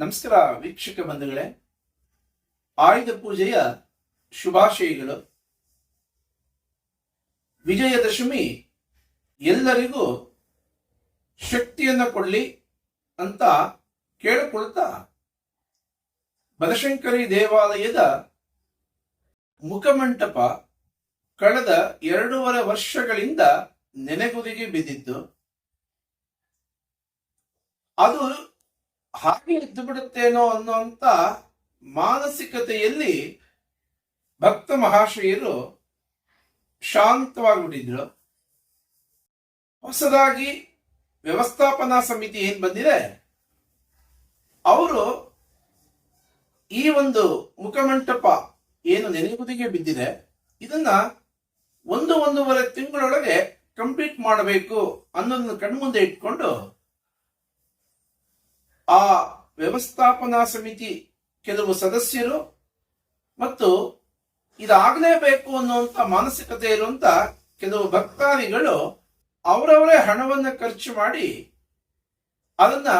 ನಮಸ್ಕಾರ ವೀಕ್ಷಕ ಬಂಧುಗಳೇ. ಆಯುಧ ಪೂಜೆಯ ಶುಭಾಶಯಗಳು. ವಿಜಯದಶಮಿ ಎಲ್ಲರಿಗೂ ಶಕ್ತಿಯನ್ನು ಕೊಡಲಿ ಅಂತ ಕೇಳಿಕೊಳ್ತಾ ಬನಶಂಕರಿ ದೇವಾಲಯದ ಮುಖಮಂಟಪ ಕಳೆದ ಎರಡೂವರೆ ವರ್ಷಗಳಿಂದ ನೆನೆಗುದಿಗೆ ಬಿದ್ದಿತ್ತು ಅದು ಹಾಗೆ ಇದ್ದು ಬಿಡುತ್ತೇನೋ ಅನ್ನುವಂತ ಮಾನಸಿಕತೆಯಲ್ಲಿ ಭಕ್ತ ಮಹಾಶಯರು ಶಾಂತವಾಗಿಬಿಟ್ಟಿದ್ರು. ಹೊಸದಾಗಿ ವ್ಯವಸ್ಥಾಪನಾ ಸಮಿತಿ ಏನ್ ಬಂದಿದೆ? ಅವರು ಈ ಒಂದು ಮುಖಮಂಟಪ ಏನು ನೆನೆಗುದಿಗೆ ಬಿದ್ದಿದೆ, ಇದನ್ನ ಒಂದು ಒಂದೂವರೆ ತಿಂಗಳೊಳಗೆ ಕಂಪ್ಲೀಟ್ ಮಾಡಬೇಕು ಅನ್ನೋದನ್ನು ಕಣ್ಮುಂದೆ ಇಟ್ಕೊಂಡು ಆ ವ್ಯವಸ್ಥಾಪನಾ ಸಮಿತಿ ಕೆಲವು ಸದಸ್ಯರು ಮತ್ತು ಇದಾಗಲೇಬೇಕು ಅನ್ನುವಂತ ಮಾನಸಿಕತೆ ಇರುವಂತ ಕೆಲವು ಭಕ್ತಾದಿಗಳು ಅವರವರೇ ಹಣವನ್ನು ಖರ್ಚು ಮಾಡಿ ಅದನ್ನ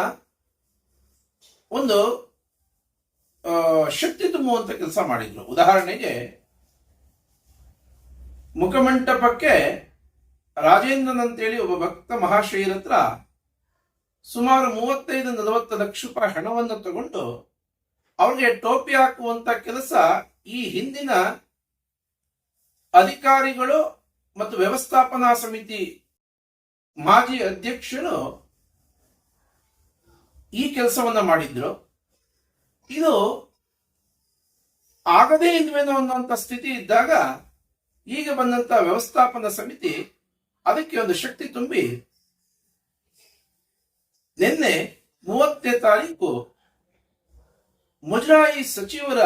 ಒಂದು ಶಕ್ತಿ ತುಂಬುವಂತ ಕೆಲಸ ಮಾಡಿದ್ರು. ಉದಾಹರಣೆಗೆ, ಮುಖಮಂಟಪಕ್ಕೆ ರಾಜೇಂದ್ರನ್ ಅಂತೇಳಿ ಒಬ್ಬ ಭಕ್ತ ಮಹಾಶಯರ ಹತ್ರ ಸುಮಾರು ಮೂವತ್ತೈದು ನಲವತ್ತು ಲಕ್ಷ ರೂಪಾಯಿ ಹಣವನ್ನು ತಗೊಂಡು ಅವ್ರಿಗೆ ಟೋಪಿ ಹಾಕುವಂತ ಕೆಲಸ ಈ ಹಿಂದಿನ ಅಧಿಕಾರಿಗಳು ಮತ್ತು ವ್ಯವಸ್ಥಾಪನಾ ಸಮಿತಿ ಮಾಜಿ ಅಧ್ಯಕ್ಷರು ಈ ಕೆಲಸವನ್ನ ಮಾಡಿದ್ರು. ಇದು ಆಗದೇ ಇಲ್ವೇನೋ ಅನ್ನುವಂಥ ಸ್ಥಿತಿ ಇದ್ದಾಗ ಈಗ ಬಂದಂತ ವ್ಯವಸ್ಥಾಪನಾ ಸಮಿತಿ ಅದಕ್ಕೆ ಒಂದು ಶಕ್ತಿ ತುಂಬಿ ನಿನ್ನೆ ಮೂವತ್ತನೇ ತಾರೀಕು ಮುಜರಾಯಿ ಸಚಿವರ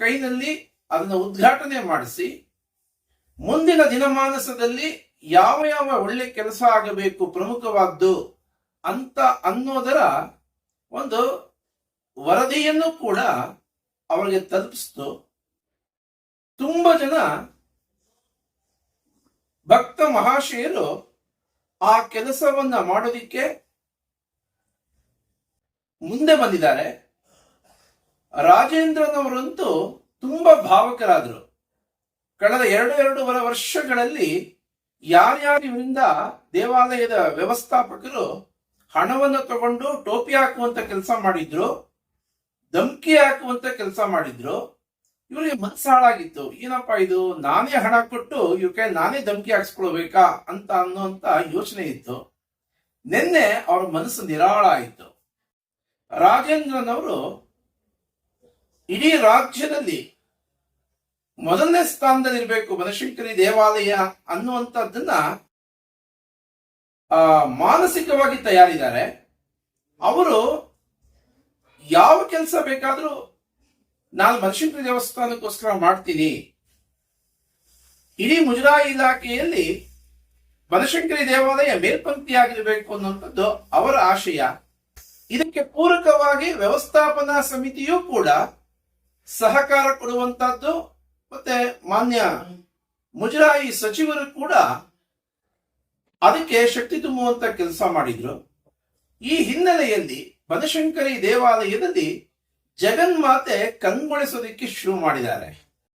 ಕೈನಲ್ಲಿ ಅದನ್ನು ಉದ್ಘಾಟನೆ ಮಾಡಿಸಿ, ಮುಂದಿನ ದಿನಮಾನಸದಲ್ಲಿ ಯಾವ ಯಾವ ಒಳ್ಳೆ ಕೆಲಸ ಆಗಬೇಕು ಪ್ರಮುಖವಾದ್ದು ಅಂತ ಅನ್ನೋದರ ಒಂದು ವರದಿಯನ್ನು ಕೂಡ ಅವರಿಗೆ ತಲುಪಿಸ್ತು. ತುಂಬ ಜನ ಭಕ್ತ ಮಹಾಶಯರು ಆ ಕೆಲಸವನ್ನ ಮಾಡೋದಿಕ್ಕೆ ಮುಂದೆ ಬಂದಿದ್ದಾರೆ. ರಾಜೇಂದ್ರನವರಂತೂ ತುಂಬಾ ಭಾವಕರಾದರು. ಕಳೆದ ಎರಡು ಎರಡೂವರೆ ವರ್ಷಗಳಲ್ಲಿ ಯಾರ್ಯಾರಿವರಿಂದ ದೇವಾಲಯದ ವ್ಯವಸ್ಥಾಪಕರು ಹಣವನ್ನು ತಗೊಂಡು ಟೋಪಿ ಹಾಕುವಂತ ಕೆಲಸ ಮಾಡಿದ್ರು, ಧಮ್ಕಿ ಹಾಕುವಂತ ಕೆಲಸ ಮಾಡಿದ್ರು. ಇವರಿಗೆ ಮನಸ್ಸು ಹಾಳಾಗಿತ್ತು ಏನಪ್ಪಾ ಇದು, ನಾನೇ ಹಣ ಕೊಟ್ಟು ಇವ್ರ ಕೈ ನಾನೇ ಧಮ್ಕಿ ಹಾಕ್ಸ್ಕೊಳ್ಬೇಕಾ? ಅಂತ ಅನ್ನೋಂತ ಯೋಚನೆ ಇತ್ತು. ನಿನ್ನೆ ಅವರ ಮನಸ್ಸು ನಿರಾಳ ಆಯಿತು. ರಾಜೇಂದ್ರನವರು ಇಡೀ ರಾಜ್ಯದಲ್ಲಿ ಮೊದಲನೇ ಸ್ಥಾನದಲ್ಲಿ ಇರಬೇಕು ಬನಶಂಕರಿ ದೇವಾಲಯ ಅನ್ನುವಂಥದ್ದನ್ನ ಮಾನಸಿಕವಾಗಿ ತಯಾರಿದ್ದಾರೆ. ಅವರು ಯಾವ ಕೆಲಸ ಬೇಕಾದರೂ, ನಾನು ಬನಶಂಕರಿ ದೇವಸ್ಥಾನಕ್ಕೋಸ್ಕರ ಮಾಡ್ತೀನಿ. ಇಡೀ ಮುಜರಾಯಿ ಇಲಾಖೆಯಲ್ಲಿ ಬನಶಂಕರಿ ದೇವಾಲಯ ಮೇಲ್ಪಂಕ್ತಿಯಾಗಿರಬೇಕು ಅನ್ನುವಂಥದ್ದು ಅವರ ಆಶಯ. ಇದಕ್ಕೆ ಪೂರಕವಾಗಿ ವ್ಯವಸ್ಥಾಪನಾ ಸಮಿತಿಯೂ ಕೂಡ ಸಹಕಾರ ಕೊಡುವಂತಹದ್ದು ಮತ್ತೆ ಮಾನ್ಯ ಮುಜರಾಯಿ ಸಚಿವರು ಕೂಡ ಅದಕ್ಕೆ ಶಕ್ತಿ ತುಂಬುವಂತ ಕೆಲಸ ಮಾಡಿದ್ರು. ಈ ಹಿನ್ನೆಲೆಯಲ್ಲಿ ಬನಶಂಕರಿ ದೇವಾಲಯದಲ್ಲಿ ಜಗನ್ಮಾತೆ ಕಂಗೊಳಿಸೋದಕ್ಕೆ ಶುರು ಮಾಡಿದ್ದಾರೆ.